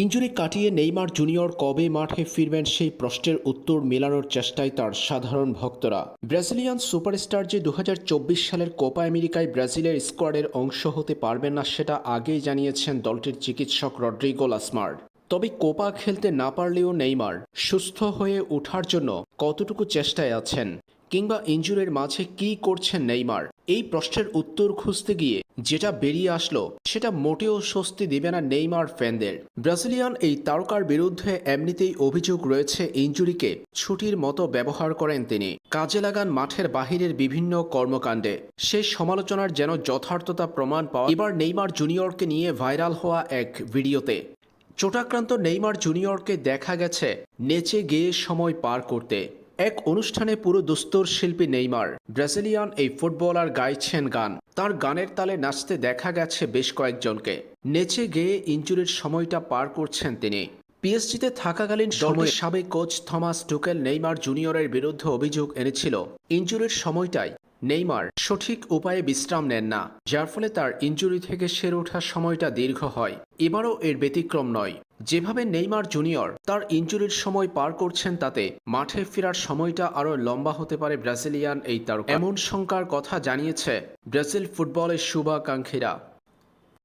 Injury কাটিয়ে Neymar junior কবে মাঠে ফিরবেন সেই প্রশ্নের উত্তর মেলানোর চেষ্টায় তার সাধারণ ভক্তরা। ব্রাজিলিয়ান সুপারস্টার যে দু হাজার চব্বিশ সালের কোপা আমেরিকায় ব্রাজিলের স্কোয়াডের অংশ হতে পারবেন না সেটা আগেই জানিয়েছেন দলটির চিকিৎসক রড্রিগো লাসমার তবে কোপা খেলতে না পারলেও নেইমার সুস্থ হয়ে ওঠার জন্য কতটুকু চেষ্টায় আছেন? কিংবা ইঞ্জুরির মাঝে কি করছেন নেইমার? এই প্রশ্নের উত্তর খুঁজতে গিয়ে যেটা বেরিয়ে আসলো, সেটা মোটেও স্বস্তি দেবে না নেইমার ফ্যানদের। ব্রাজিলিয়ান এই তারকার বিরুদ্ধে এমনিতেই অভিযোগ রয়েছে ইঞ্জুরিকে ছুটির মতো ব্যবহার করেন তিনি। কাজে লাগান মাঠের বাহিরের বিভিন্ন কর্মকাণ্ডে। সেই সমালোচনার যেন যথার্থতা প্রমাণ পাওয়া এবার নেইমার জুনিয়রকে নিয়ে ভাইরাল হওয়া এক ভিডিওতে। চোটাক্রান্ত নেইমার জুনিয়রকে দেখা গেছে নেচে গেয়ে সময় পার করতে। এক অনুষ্ঠানে পুরো দোস্তর শিল্পী নেইমার। ব্রাজিলিয়ান এই ফুটবলার গাইছেন গান। তার গানের তালে নাচতে দেখা গেছে বেশ কয়েকজনকে। নেচে গেয়ে ইঞ্জুরির সময়টা পার করছেন তিনি। পিএসজিতে থাকাকালীন সময়ে সাবেক কোচ থমাস টুকেল নেইমার জুনিয়রের বিরুদ্ধে অভিযোগ এনেছিল। ইঞ্জুরির সময়টাই নেইমার সঠিক উপায়ে বিশ্রাম নেন না, যার ফলে তার ইঞ্জুরি থেকে সেরে ওঠার সময়টা দীর্ঘ হয়। এবারও এর ব্যতিক্রম নয়। যেভাবে নেইমার জুনিয়র তার ইঞ্জুরির সময় পার করছেন তাতে, মাঠে ফেরার সময়টা আরও লম্বা হতে পারে ব্রাজিলিয়ান এই তারকা। এমন শঙ্কার কথা জানিয়েছে ব্রাজিল ফুটবলের শুভাকাঙ্ক্ষীরা।